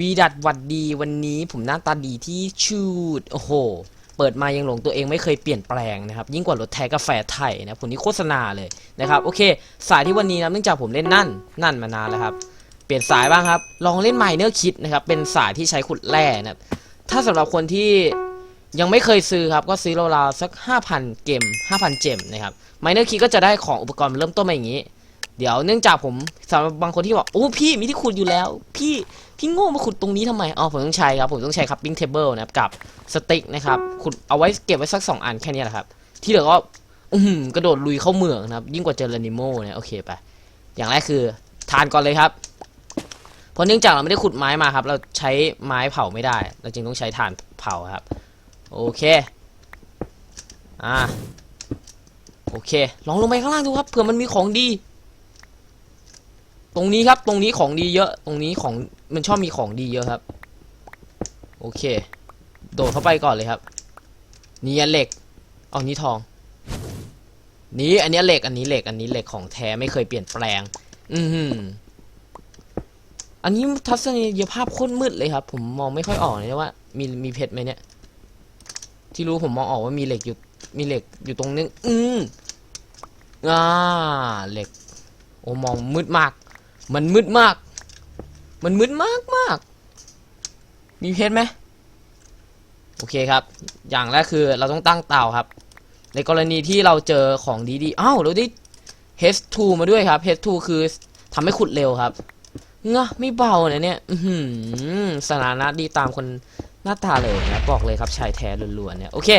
วีดัดหวัดดีวันนี้ผมหน้าตาดีที่ชูดโอ้โห เปิดมายังหลงตัวเองไม่เคยเปลี่ยนแปลงนะครับ ยิ่งกว่ารถแท้กาแฟไทยนะผมนี่โฆษณาเลยนะครับ โอเค สายที่วันนี้นะเนื่องจากผมเล่นนั่น นั่นมานานแล้วครับ เปลี่ยนสายบ้างครับ ลองเล่นไมเนอร์คิดนะครับ เป็นสายที่ใช้ขุดแร่นะถ้าสำหรับคนที่ยังไม่เคยซื้อครับ ก็ซื้อราวๆสัก 5,000 เกม 5,000 เจมนะครับไมเนอร์คิดก็จะได้ของอุปกรณ์เริ่มต้นมาอย่างนี้ เดี๋ยวเนื่องจากผมสำหรับบางคนที่บอกโอ้พี่มีที่ขุดอยู่แล้ว พี่ พี่โง่มาขุดตรงนี้ทำไมอ๋อผมต้องใช้ครับ ผมต้องใช้คัพปิ้งเทเบิลนะครับกับสติ๊กนะครับ ขุดเอาไว้เก็บไว้สัก 2 อันแค่นี้แหละครับ ที่เหลือก็อือหือกระโดดลุยเข้าเมืองนะครับ ยิ่งกว่าเจอร์นิโมเนี่ยโอเคไป อย่างแรกคือทานก่อนเลยครับ เพราะเนื่องจากเราไม่ได้ขุดไม้มาครับ เราใช้ไม้เผาไม่ได้ เราจึงต้องใช้ถ่านเผาครับ โอเค อ่า โอเค ลองลงไปข้างล่างดูครับ เผื่อมันมีของดี ตรงนี้ครับตรงนี้ของดีเยอะ ตรงนี้ของมันชอบมีของดีเยอะครับ โอเค โดดเข้าไปก่อนเลยครับนี่อันเหล็กเอานี้ทอง นี่อันนี้เหล็กอันนี้เหล็กอันนี้เหล็กของแท้ไม่เคยเปลี่ยนแปลง อือหืออันนี้ทัศนียภาพโคตรมืดเลยครับ ผมมองไม่ค่อยออกเลยว่า มีมีเพชรไหมเนี่ย ที่รู้ผมมองออกว่ามีเหล็กอยู่มีเหล็กอยู่ตรงนึง อืมอ่าเหล็ก โอ้มองมืดมาก มันมืดมาก มันมืดมากมาก มีเพชรไหมโอเคครับ อย่างแรกคือเราต้องตั้งเตาครับ ในกรณีที่เราเจอของดีๆอ้าวเราได้ H2 มาด้วยครับ H2 คือทำให้ขุดเร็วครับเงะไม่เบานะเนี่ยอือหือสถานะดีตามคนหน้าตาเลยนะบอกเลยครับชายแท้ล้วนๆเนี่ยโอเค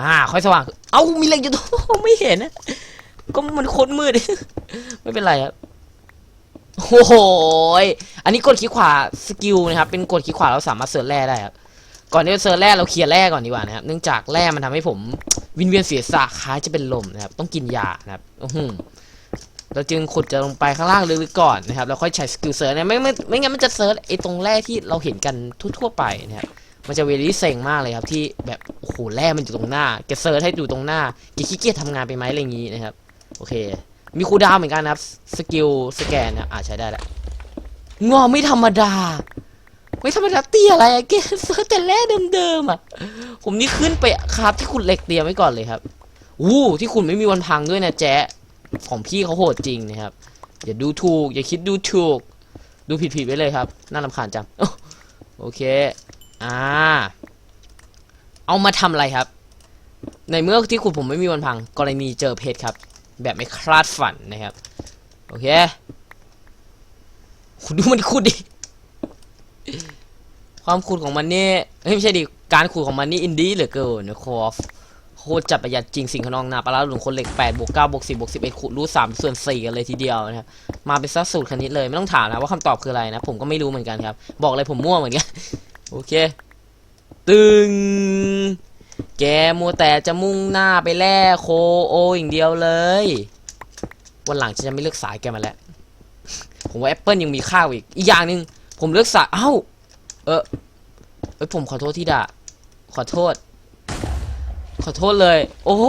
อ่าค่อยสว่าง เอ้ามีเหล็กอยู่ตรงไม่เห็นนะก็มันโคตรมืด ไม่เป็นไรครับ โอ้โหยอันนี้กดคลิกขวาสกิลนะครับ เป็นกดคลิกขวาเราสามารถเสิร์ชแร่ได้ครับ ก่อนที่จะเสิร์ชแร่เราเคลียร์แร่ก่อนดีกว่านะครับ เนื่องจากแร่มันทำให้ผมวินเวียนเสียสะคล้ายจะเป็นลมนะครับ ต้องกินยานะครับอื้อหือเราจึงขุดจะลงไปข้างล่างลึกๆก่อนนะครับ แล้วค่อยใช้สกิลเซิร์ชนะไม่ไม่ไม่งั้นมันจะเซิร์ชไอ้ตรงแร่ที่เราเห็นกันทั่วๆไปนะครับ มันจะเวลี่เซ็งมากเลยครับที่แบบโอ้โหแร่มันอยู่ตรงหน้าแกเซิร์ชให้อยู่ตรงหน้าแกขี้เกียจทำงานไปไหมอะไรอย่างนี้นะครับ โอเค มีคูดาวเหมือนกันนะครับ สกิลสแกนนะอ่าใช้ได้แหละงอไม่ธรรมดา ไม่ธรรมดาเตี้ยอะไรอะแกเซิร์ชแต่แร่เดิมๆอะ ผมนี่ขึ้นไปคราบที่ขุดเหล็กเตรียมไว้ก่อนเลยครับอู้ที่ขุดไม่มีวันพังด้วยนะแจ๊ของพี่เขาโหดจริงนะครับ อย่าดูถูก อย่าคิดดูถูก ดูผิดๆไว้เลยครับ น่ารำคาญจังโอเค อ่า เอามาทำอะไรครับ ในเมื่อที่ขุดผมไม่มีวันพัง กรณีเจอเพชรครับ แบบไม่คลาดฝันนะครับ โอเคขุดดูมันขุดดิ ความขุดของมันนี่ยไม่ใช่ดิ การขุดของมันนี่อินดี้เหลือเกินนะคอฟโคตรจัดประหยัดจริงสิ่งขนองนาปลาหลุมคนเหล็ก8บวก9บวก10บวก11ขุดรู้3ส่วน4กันเลยทีเดียวนะครับ มาเป็นสัดสูตรคณิตเลยไม่ต้องถามนะว่าคำตอบคืออะไรนะ ผมก็ไม่รู้เหมือนกันครับ บอกเลยผมมั่วเหมือนกัน โอเค ตึง แกมัวแต่จะมุ่งหน้าไปแล่โคโออย่างเดียวเลย วันหลังฉันจะไม่เลือกสายแกมาแล้ว ผมว่าแอปเปิลยังมีค่าวอีก อีกอย่างหนึ่งผมเลือกสาย เอ้า เออเอ้ยผมขอโทษที่ด่า ขอโทษ ขอโทษเลย โอ้โห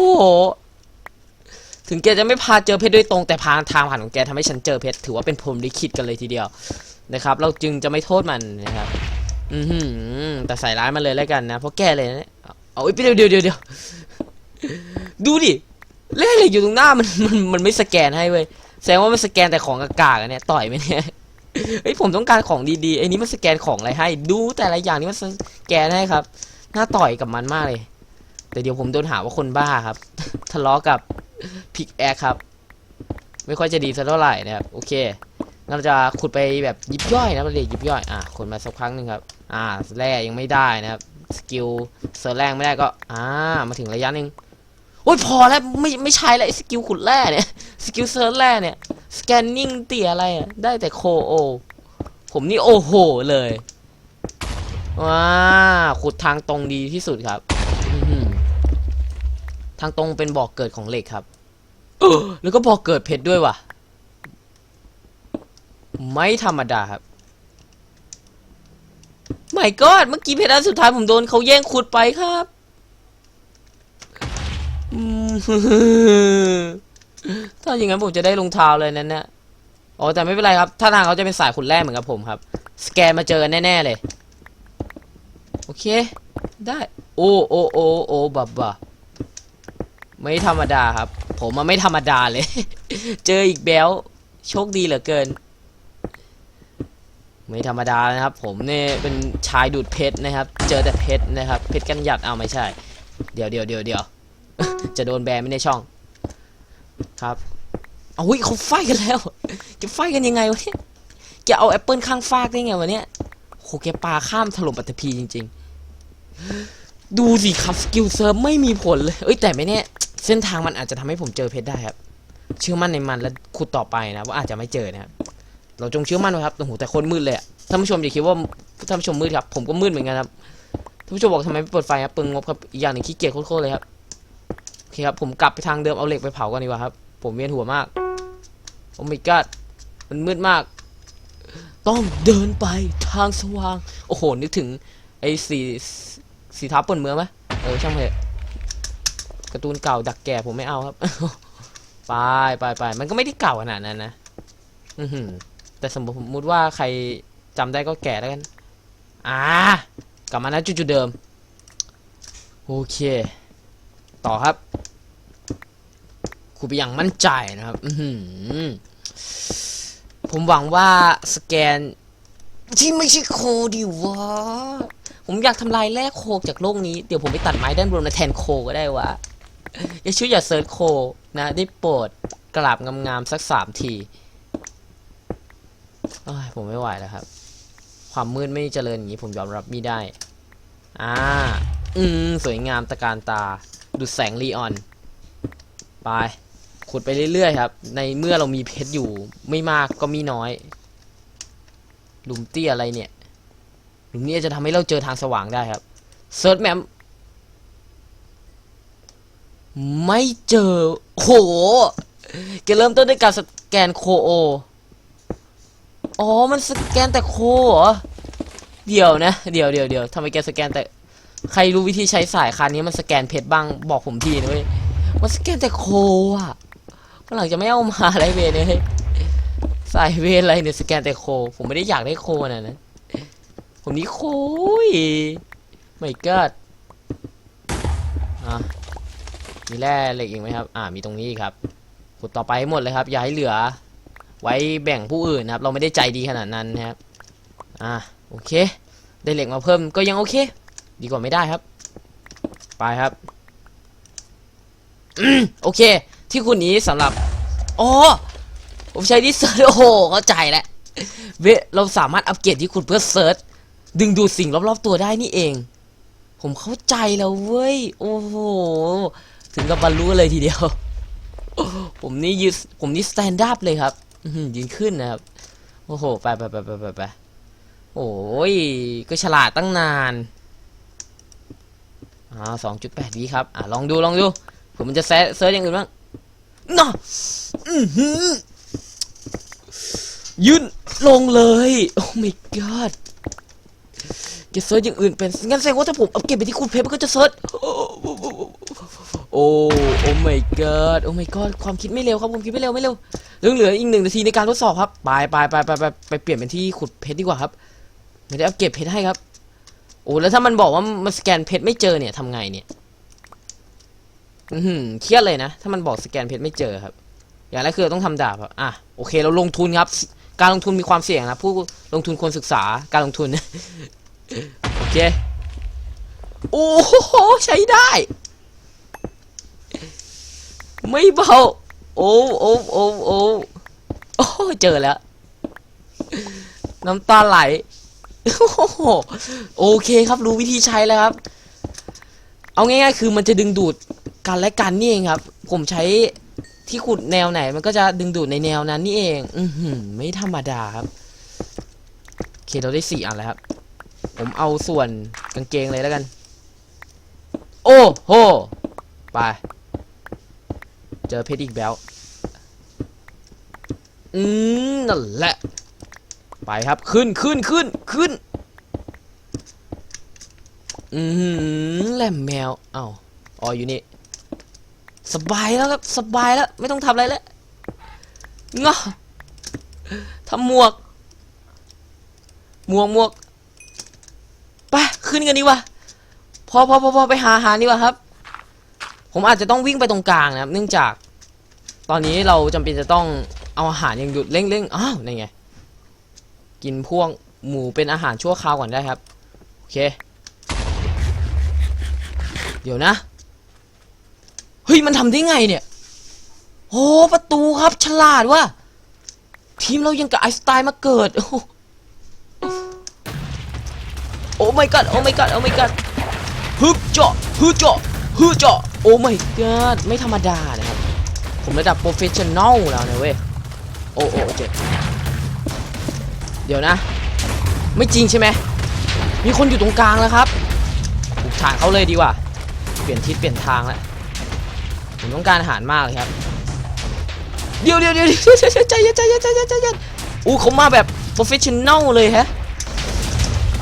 ถึงแกจะไม่พาเจอเพชรโดยตรง แต่พาทางผ่านของแกทำให้ฉันเจอเพชร ถือว่าเป็นพรมลิขิตกันเลยทีเดียว นะครับ เราจึงจะไม่โทษมันนะครับ อือหือแต่ใส่ร้ายมันเลยแล้วกันนะ เพราะแกเลยนะ เอาเอ้ยเดี๋ยวเดี๋ยวเดี๋ยวเดี๋ยวดูดิเล่เหล็กอยู่ตรงหน้ามันมันมันไม่สแกนให้เว้ยแสดงว่ามันสแกนแต่ของกากากันเนี่ยต่อยไหมเนี่ยเฮ้ยผมต้องการของดีๆไอ้นี้มันสแกนของอะไรให้ ดูแต่ละอย่างนี่มันสแกนให้ครับน่าต่อยกับมันมากเลย แต่เดี๋ยวผมโดนหาว่าคนบ้าครับ ทะเลาะกับพิกแอคครับ ไม่ค่อยจะดีสักเท่าไหร่นะครับโอเคเราจะขุดไปแบบยิบย่อยนะประเดี๋ยวยิบย่อยอะขุดมาสักครั้งหนึ่งครับ อ่าแร่ยังไม่ได้นะครับ สกิลเซอร์แรงไม่ได้ก็ อ่า มาถึงระยะหนึ่งโอ้ยพอแล้วไม่ไม่ใช่แล้วไอ้สกิลขุดแร่เนี่ย สกิลเซอร์แร่เนี่ย สแกนนิ่งเตี่ยอะไรอะ ได้แต่โคโอ ผมนี่โอ้โหเลย ว้า ขุดทางตรงดีที่สุดครับ ทางตรงเป็นบ่อกเกิดของเหล็กครับเออแล้วก็บ่อกเกิดเพชรด้วยว่ะ ไม่ธรรมดาครับ ไม่ก็เมื่อกี้เพชรอันสุดท้ายผมโดนเขาแย่งขุดไปครับถ้าอย่างนั้นผมจะได้รองเท้าเลยนั่นเนี่ยอ๋อแต่ไม่เป็นไรครับ ถ้าทางเขาจะเป็นสายขุดแร่เหมือนกับผมครับ สแกนมาเจอกันแน่ๆเลย โอเค ได้ โอ้โอ้โอ้โอ้บับบะไม่ธรรมดาครับ ผมมันไม่ธรรมดาเลย เจออีกแบลโชคดีเหลือเกิน ไม่ธรรมดานะครับ ผมเนี่ยเป็นชายดูดเพชรนะครับ เจอแต่เพชรนะครับ เพชรกันหยัดเอาไม่ใช่ เดี๋ยวเดี๋ยวเดี๋ยวเดี๋ยวจะโดนแบนไม่ในช่อง ครับเอาวิเขาไฟกันแล้ว จะไฟกันยังไงวะเนี่ยจะเอาแอปเปิลข้างฟากได้ไงวะเนี่ยโหแกปาข้ามถล่มปัตตภีจริง ๆ ดูสิครับสกิลเซิร์ฟไม่มีผลเลย เอ้ยแต่ไม่แน่เส้นทางมันอาจจะทำให้ผมเจอเพชรได้ครับ เชื่อมั่นในมันแล้วขุดต่อไปนะว่าอาจจะไม่เจอนะครับ เราจงเชื่อมั่นไว้ครับโอ้โหแต่คนมืดเลยอะท่านผู้ชมอย่าคิดว่าท่านผู้ชมมืดครับ ผมก็มืดเหมือนกันครับท่านผู้ชมบอกทำไมไม่เปิดไฟครับเปลืองงบครับอีกอย่างหนึ่งขี้เกียจโคตรเลยครับโอเคครับผมกลับไปทางเดิมเอาเหล็กไปเผากันดีกว่าครับ ผมเวียนหัวมากโอ้ my god มันมืดมาก ต้องเดินไปทางสว่าง โอ้โหนึกถึงไอ้สีสีท้าปนเมืองไหมเออช่างเถอะการ์ตูนเก่าดักแก่ผมไม่เอาครับไปไปไปมันก็ไม่ได้เก่าขนาดนั้นนะ อือหือ แต่สมมติว่าใครจำได้ก็แก่แล้วกัน อ่ากลับมานะจุดเดิม โอเค ต่อครับคุณไปอย่างมั่นใจนะครับอืผมหวังว่าสแกน ที่ไม่ใช่โคดิวะผมอยากทำลายแร่โคจากโลกนี้ เดี๋ยวผมไปตัดไม้ด้านบนมาแทนโคก็ได้วะอย่าช่วยอย่าเซิร์ชโคนะ ได้โปรดกราบงามๆสักสามที โอ้ยผมไม่ไหวแล้วครับ ความมืดไม่เจริญอย่างนี้ผมยอมรับไม่ได้ อ่า อืมสวยงามตะการตา ดูแสงลีออน ไป ขุดไปเรื่อยๆครับ ในเมื่อเรามีเพชรอยู่ไม่มากก็มีน้อย หลุมเตี้ยอะไรเนี่ย หลุมนี้จะทำให้เราเจอทางสว่างได้ครับเซิร์ชแมปไม่เจอ โห แกเริ่มต้นด้วยการสแกนโคโอ อ๋อ มันสแกนแต่โคเหรอ เดี๋ยวนะ เดี๋ยวเดี๋ยวเดี๋ยวทำไมแกสแกนแต่ ใครรู้วิธีใช้สายคันนี้มันสแกนเพชรบ้างบอกผมทีนะเว้ยมันสแกนแต่โคอะวันหลังจะไม่เอามาอะไรเวรเลยสายเวอะไรเนี่ยสแกนแต่โค ผมไม่ได้อยากได้โคนะนะ ผมนี่โคยไม่เกิดอะมีแร่เหล็กอีกไหมครับ อ่ามีตรงนี้ครับขุดต่อไปให้หมดเลยครับ อย่าให้เหลือ ไว้แบ่งผู้อื่นนะครับ เราไม่ได้ใจดีขนาดนั้นนะครับ อ่าโอเค ได้เหล็กมาเพิ่มก็ยังโอเค ดีกว่าไม่ได้ครับ ไปครับอโอเค ที่คุณนี้สำหรับอ๋อผมใช้ที่เซิร์ชโอ้โหเข้าใจแล้วเวเราสามารถอัปเกรดที่คุณเพื่อเซิร์ชดึงดูดสิ่งรอบๆตัวได้นี่เอง ผมเข้าใจแล้วเว้ย โอ้โห ถึงกับบรรลุเลยทีเดียว ผมนี่ยืผมนี่สแตนด r ์เลยครับ ยืนขึ้นนะครับ โอ้โห ไปไปไปไปไปไปโอ้ย ก็ฉลาดตั้งนาน อ่าสองจุดแปดวิครับ อ่าลองดู ลองดู ผมมันจะเซิร์ชอย่างอื่นบ้างน่ะยืนลงเลย โอ้ my god จะเซิร์ชอย่างอื่นเป็น งั้นแสดงว่าถ้าผมเอาเก็บไปที่คุณเพชรมันก็จะเซิร์ชโอ้ โอ้ my god โอ้ my god ความคิดไม่เร็วครับความคิดไม่เร็วไม่เร็ว เหลือเหลืออีกหนึ่งนาทีในการทดสอบครับ ไปไปไปไปไปไปเปลี่ยนเป็นที่ขุดเพชรดีกว่าครับไม่ได้เอาเก็บเพชรให้ครับ โอ้แล้วถ้ามันบอกว่ามันสแกนเพชรไม่เจอเนี่ยทำไงเนี่ยอือหือเครียดเลยนะ ถ้ามันบอกสแกนเพชรไม่เจอครับ อย่างแรกคือต้องทำดาบครับอะโอเคเราลงทุนครับ การลงทุนมีความเสี่ยงนะผู้ลงทุนควรศึกษาการลงทุนโอเคโอ้โหใช้ได้ ไม่เบา โอ้โอ้โอ้โอ้โอ้เจอแล้ว น้ำตาไหล โอเคครับรู้วิธีใช้แล้วครับ เอาง่ายๆ คือมันจะดึงดูดกันและกันนี่เองครับ ผมใช้ที่ขุดแนวไหน มันก็จะดึงดูดในแนวนั้นนี่เอง อือหือไม่ธรรมดาครับโอเคเราได้สี่อันแล้วครับ ผมเอาส่วนกางเกงเลยแล้วกัน โอ้โหไป เจอเพชรอีกแล้ว อืมนั่นแหละ ไปครับ ขึ้นขึ้นขึ้นขึ้น อืมแหลมแมว เอ้าอ๋ออยู่นี่ สบายแล้วครับ สบายแล้ว ไม่ต้องทำอะไรแล้วงอทำหมวก หมวกหมวกไปขึ้นกันดีกว่าพอพอพอพอไปหาหาดีกว่าครับ ผมอาจจะต้องวิ่งไปตรงกลางนะครับ เนื่องจาก ตอนนี้เราจำเป็นจะต้องเอาอาหารอย่างหยุดเร่งเร่งอ้าวนี่ไง กินพวกหมูเป็นอาหารชั่วคราวก่อนได้ครับ โอเค เดี๋ยวนะ เฮ้ย มันทำได้ไงเนี่ยโอ้ประตูครับ ฉลาดว่ะทีมเรายังกับไอสไตล์มาเกิด โอ้โหโอ้ my god โอ้ my god โอ้ my god ฮึบเจาะฮึบเจาะฮึบเจาะ โอ้ my god ไม่ธรรมดานะครับ ผมระดับโปรเฟชชั่นแนลแล้วนะเว้ย โอ้โอ้เจ็บเดี๋ยวนะ ไม่จริงใช่ไหม มีคนอยู่ตรงกลางแล้วครับบุกฐานเขาเลยดีกว่า เปลี่ยนทิศเปลี่ยนทางแล้ว ผมต้องการอาหารมากเลยครับ เดี๋ยวเดี๋ยวเดี๋ยวเดี๋ยวใจเย็นใจเย็นใจเย็นใจเย็นอู้เขามาแบบโปรเฟชชั่นแนลเลยฮะ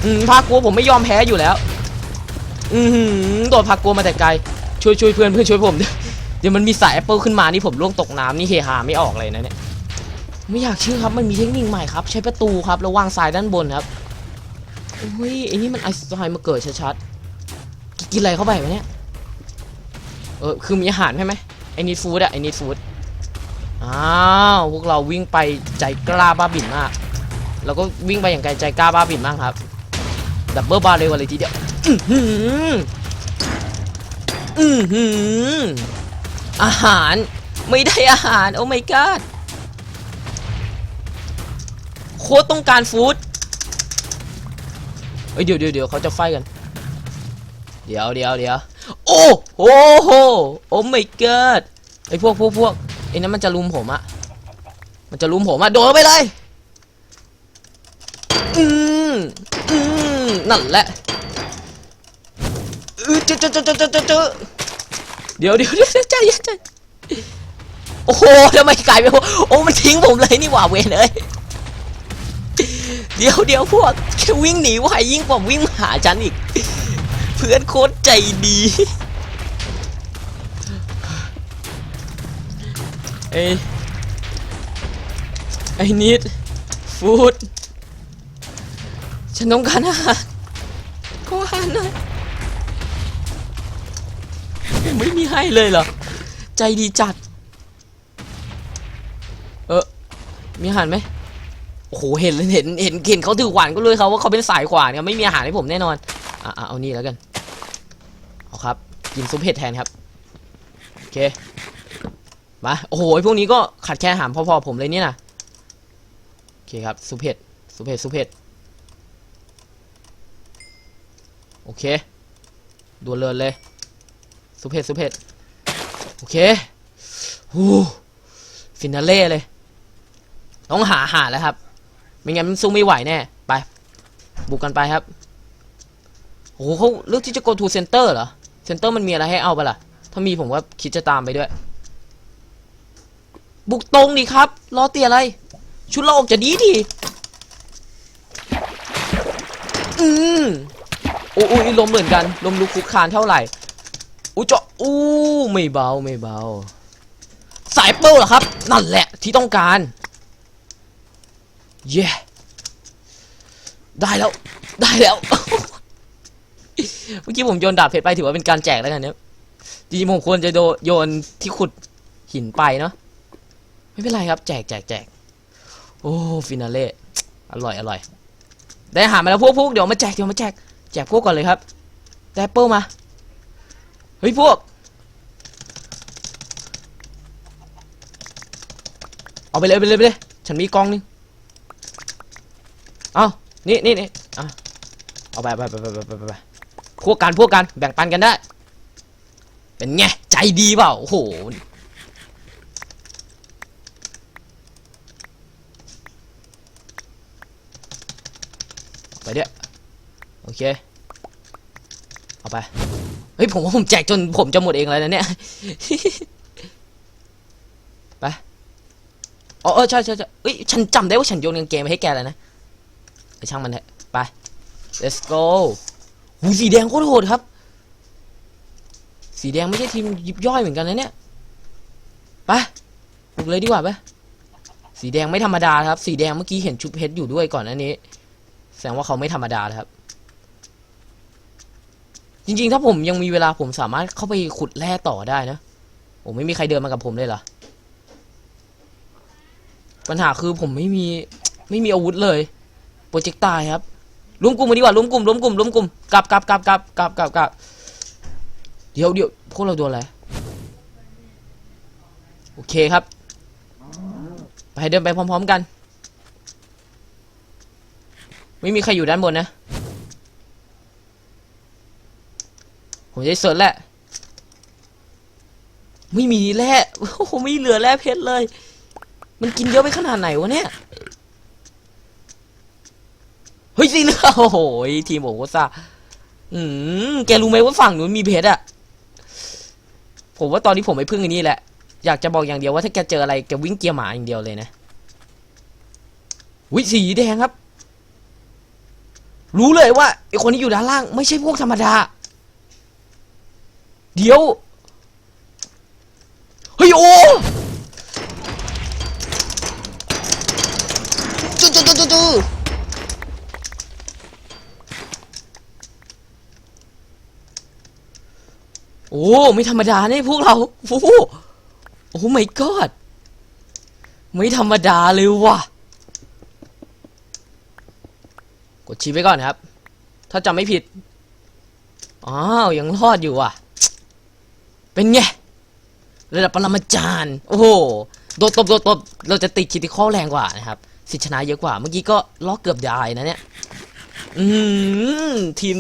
อืมพากลัวผมไม่ยอมแพ้อยู่แล้ว อือหือโดนพากลัวมาแต่ไกล ช่วยช่วยเพื่อนเพื่อนช่วยผมเดี๋ยวมันมีสายแอปเปิลขึ้นมานี่ผมล่วงตกน้ำนี่เฮฮาไม่ออกเลยนะเนี่ยไม่อยากเชื่อครับมันมีเทคนิคใหม่ครับ ใช้ประตูครับแล้ววางทรายด้านบนครับโอ้ยไอ้นี่มันไอสไตล์มาเกิดชัดๆกินอะไรเข้าไปวะเนี่ยเออคือมีอาหารใช่ไหมไอ้นี่ฟู้ดอะไอ้นี่ฟู้ดอ้าวพวกเราวิ่งไปใจกล้าบ้าบิ่นมากแล้วก็วิ่งไปอย่างไกลใจกล้าบ้าบิ่นมากครับดับเบิลบาร์เร็วเลยทีเดียว อื้อหือ อาหาร ไม่ได้อาหาร โอ้ my god โคตรต้องการฟู้ดเอ้ยเดี๋ยวเดี๋ยวเดี๋ยวเขาจะไฟกัน เดี๋ยวเดี๋ยวเดี๋ยวโอ้โหโหโอ้ my god ไอพวกพวกพวกไอ้นั้นมันจะลุมผมอะมันจะลุมผมอะโดดไปเลย อืมอืมนั่นแหละ อเจอเจอเจอเจอเจอเจอเดี๋ยวเดี๋ยวเดี๋ยวใจเย็นใจโอ้โหทำไมกลายเป็นโอ้มันทิ้งผมเลยนี่หว่าเวนเอ้ยเดี๋ยวเดี๋ยวพวกแค่วิ่งหนีไวยิ่งกว่าวิ่งหาฉันอีก เพื่อนโคตรใจดีเอ้ไอ้นิดฟูดฉันต้องการอาหารขออาหารหน่อย ไม่มีให้เลยเหรอ ใจดีจัด เออมีอาหารไหมโอ้โหเห็นเลยเห็นเห็นเห็นเขาถือขวานก็เลยเขาว่าเขาเป็นสายขวานครับไม่มีอาหารให้ผมแน่นอนอะอะเอานี่แล้วกันเอาครับ กินซุปเห็ดแทนครับโอเคมาโอ้โหพวกนี้ก็ขาดแค่อาหารพอๆผมเลยเนี่ยนะโอเคครับซุปเห็ดซุปเห็ดซุปเห็ดโอเคดวนเลินเลย ซุเห็ดซุเห็ดโอเคฮู้ฟินาเล่เลย ต้องหาหาแล้วครับ ไม่งั้นมันสู้ไม่ไหวแน่ ไป บุกกันไปครับ โอ้โหเขาเลือกที่จะ go to center เหรอ center มันมีอะไรให้เอาปะล่ะ ถ้ามีผมว่าคิดจะตามไปด้วย บุกตรงดิครับ รอเตียอะไร ชุดเราออกจะดีดี อืมโอ้ยลมเหมือนกันลมลุกคุกคานเท่าไหร่ อู้เจาะอู้ไม่เบาไม่เบา สายเปิลเหรอครับ นั่นแหละที่ต้องการ เย้ได้แล้ว ได้แล้ว เมื่อกี้ผมโยนดาบเพชรไปถือว่าเป็นการแจกแล้วกันเนี่ยจริงๆผมควรจะโดโยนที่ขุดหินไปเนาะไม่เป็นไรครับ แจกแจกแจกโอ้ฟินาเล่อร่อยอร่อย ได้อาหารมาแล้วพวกพวกเดี๋ยวมาแจกเดี๋ยวมาแจกแจกพวกก่อนเลยครับ ได้แอปเปิลมา เฮ้ยพวก เอาไปเลยไปเลยไปเลย ฉันมีกองนึง เอานี่นี่นี่อะเอาไปไปไปไปไปไปไปพวกกันพวกกันแบ่งปันกันได้ เป็นไง ใจดีเปล่า โอ้โหไปเดี๋ยวโอเค เอาไป ฮ้ยผมว่าผมแจกจนผมจะหมดเองแล้วนะเนี่ยไปอ๋อเออใช่ใช่ใช่เอ้ยฉันจำได้ว่าฉันโยนกางเกงไปให้แกแล้วนะไปช่างมันเถอะไป let's go หูสีแดงโคตรโหดครับ สีแดงไม่ใช่ทีมยิบย่อยเหมือนกันนะเนี่ยไปบุกเลยดีกว่าไปสีแดงไม่ธรรมดาครับ สีแดงเมื่อกี้เห็นชุบเพชรอยู่ด้วยก่อนอันนี้ แสดงว่าเขาไม่ธรรมดาครับ จริงๆ ถ้าผมยังมีเวลาผมสามารถเข้าไปขุดแร่ต่อได้นะโอ้ไม่มีใครเดินมากับผมเลยเหรอ ปัญหาคือผมไม่มีไม่มีอาวุธเลย โปรเจกต์ตายครับรวมกลุ่มกันดีกว่ารวมกลุ่มรวมกลุ่มรวมกลุ่มกลับกลับกลับกลับกลับกลับกลับเดี๋ยวเดี๋ยวพวกเราโดนอะไรโอเคครับ ไปเดินไปพร้อม ๆ กัน ไม่มีใครอยู่ด้านบนนะ ผมจะสิร์ชแหละ ไม่มีแร่โอ้โหไม่เหลือแร่เพชรเลย มันกินเยอะไปขนาดไหนวะเนี่ย เฮ้ยสีเหลืองโอ้โหทีมโอโคซ่าอืมแกรู้ไหมว่าฝั่งนู้นมีเพชรอะผมว่าตอนนี้ผมไม่พึ่งอันนี้แหละ อยากจะบอกอย่างเดียวว่าถ้าแกเจออะไรแกวิ่งเกียร์หมาอย่างเดียวเลยนะวิสีแดงครับ รู้เลยว่าไอคนที่อยู่ด้านล่าง ไม่ใช่พวกธรรมดา เดี๋ยว เฮ้ยโอ้จูจูจูจูจูโอ้ ไม่ธรรมดาเนี่ยพวกเราโอ้โหโอ้ my god ไม่ธรรมดาเลยว่ะ กดชี้ไปก่อนครับ ถ้าจำไม่ผิด อ้าว ยังรอดอยู่ว่ะ เป็นไงระดับปรมาจารย์ โอ้โหโดดตบโดดตบเราจะติดคิดที่ข้อแรงกว่านะครับสิชนะเยอะกว่า เมื่อกี้ก็ล็อกเกือบได้นะเนี่ย อืมทีม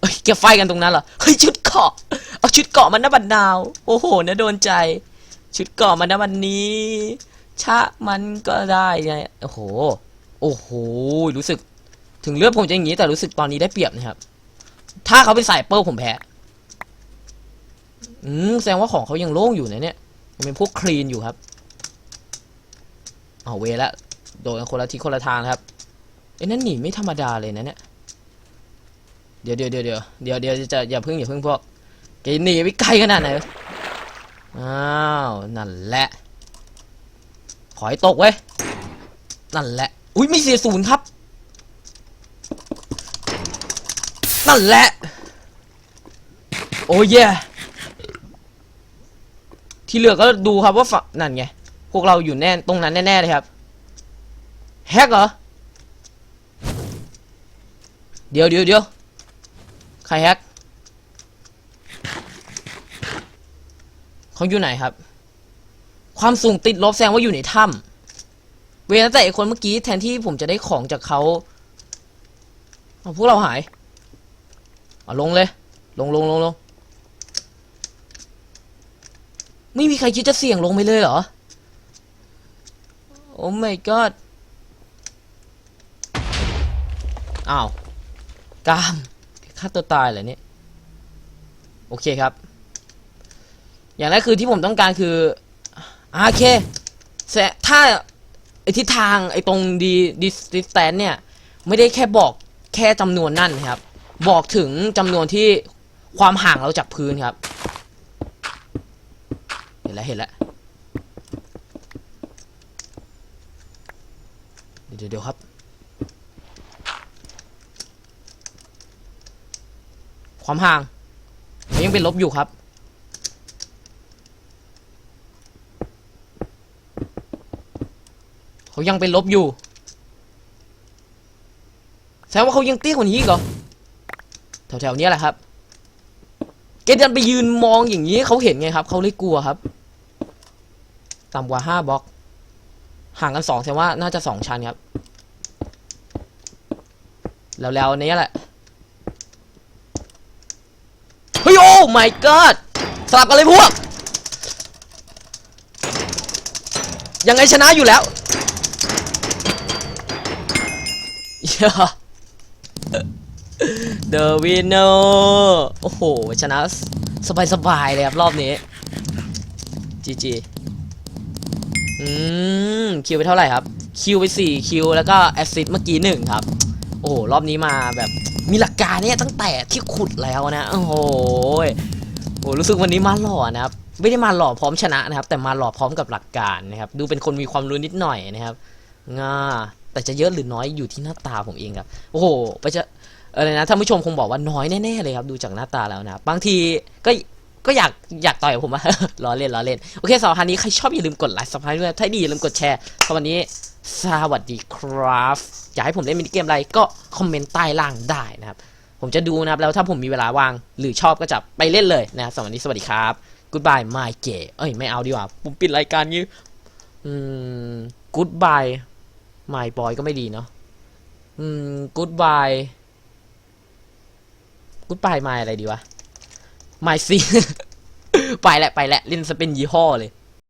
เอ้ยแกไฟกันตรงนั้นเหรอ เฮ้ยชุดเกาะ เอาชุดเกาะมันนะบันดาว โอ้โหนะโดนใจ ชุดเกาะมันนะวันนี้ ชะมันก็ได้ไงโอ้โห โอ้โห รู้สึก ถึงเลือดผมจะอย่างนี้แต่รู้สึกตอนนี้ได้เปรียบนะครับ ถ้าเขาเป็นสายเปิลผมแพ้ อืมแสดงว่าของเขายังโล่งอยู่นะเนี่ยยังเป็นพวกคลีนอยู่ครับเอาเวละโดนคนละทีคนละทางครับไอ้นั่นหนีไม่ธรรมดาเลยนะเนี่ยเดี๋ยวเดี๋ยวเดี๋ยวเดี๋ยวเดี๋ยวเดี๋ยวจะอย่าเพิ่งอย่าเพิ่งพวกแกหนีไปไกลขนาดไหนอ้าวนั่นแหละขอให้ตกเว้ยนั่นแหละอุ้ยไม่เสียศูนย์ครับ นั่นแหละโอ้ยเย่ ที่เหลือก็ดูครับว่าฝั่งนั่นไง พวกเราอยู่แน่ตรงนั้นแน่ๆเลยครับแฮกเหรอ เดี๋ยวเดี๋ยวเดี๋ยวใครแฮกเขาอยู่ไหนครับ ความสูงติดลบแสดงว่าอยู่ในถ้ำเวลาแต่ไอคนเมื่อกี้แทนที่ผมจะได้ของจากเขาเอาพวกเราหายเอาลงเลย ลงลงลงลง ไม่มีใครคิดจะเสี่ยงลงไปเลยเหรอ โอ้ my god อ้าวกามฆ่าตัวตายเหรอเนี่ย โอเคครับ อย่างแรกคือที่ผมต้องการคือโอเคแสถ้าไอทิศทางไอตรงดีดิสดิสแตนเนี่ย ไม่ได้แค่บอกแค่จำนวนนั่นครับ บอกถึงจำนวนที่ความห่างเราจากพื้นครับ แล้วเห็นแล้วเดี๋ยวเดี๋ยวครับ ความห่างยังเป็นลบอยู่ครับ เขายังเป็นลบอยู่แสดงว่าเขายังเตี้ยกว่านี้อีกเหรอแถวๆนี้แหละครับแกเดินไปยืนมองอย่างนี้เขาเห็นไงครับ เขาเลยกลัวครับ ต่ำกว่าห้าบล็อก ห่างกันสองแสดงว่าน่าจะสองชั้นครับ แล้วแล้วนี้แหละ เฮ้ยโอ้ my god สลับกันเลยพวก ยังไงชนะอยู่แล้วเดอะวินเนอโอ้โห ชนะสบายๆเลยครับ รอบนี้จีจี อืมคิวไปเท่าไหร่ครับคิวไปสี่คิวแล้วก็แอสซิสเมื่อกี้หนึ่งครับ โอ้โหรอบนี้มาแบบมีหลักการเนี่ยตั้งแต่ที่ขุดแล้วนะโอ้โหโอ้รู้สึกวันนี้มาหล่อนะครับไม่ได้มาหล่อพร้อมชนะนะครับ แต่มาหล่อพร้อมกับหลักการนะครับ ดูเป็นคนมีความรู้นิดหน่อยนะครับง่าแต่จะเยอะหรือน้อยอยู่ที่หน้าตาผมเองครับ โอ้โหไปจะอะไรนะท่านผู้ชมคงบอกว่าน้อยแน่ๆเลยครับ ดูจากหน้าตาแล้วนะบางทีก็ ก็อยากอยากต่อยกับผมอะ ล้อเล่นล้อเล่น โอเคสำหรับวันนี้ใครชอบอย่าลืมกดไลค์สับสไครต์ด้วย ถ้าดีอย่าลืมกดแชร์สำหรับวันนี้ สวัสดีครับ อยากให้ผมเล่นมินิเกมอะไรก็คอมเมนต์ใต้ล่างได้นะครับ ผมจะดูนะครับ แล้วถ้าผมมีเวลาว่าง หรือชอบก็จะไปเล่นเลยนะครับสำหรับวันนี้สวัสดีครับ goodbye my gay เอ้ยไม่เอาดีกว่าผมปิดรายการนี้อืม goodbye my boy ก็ไม่ดีเนาะอืม goodbye goodbye my อะไรดีวะ ไม่สิ ไปแหละไปแหละเล่นสเป็นยี่ห้อเลย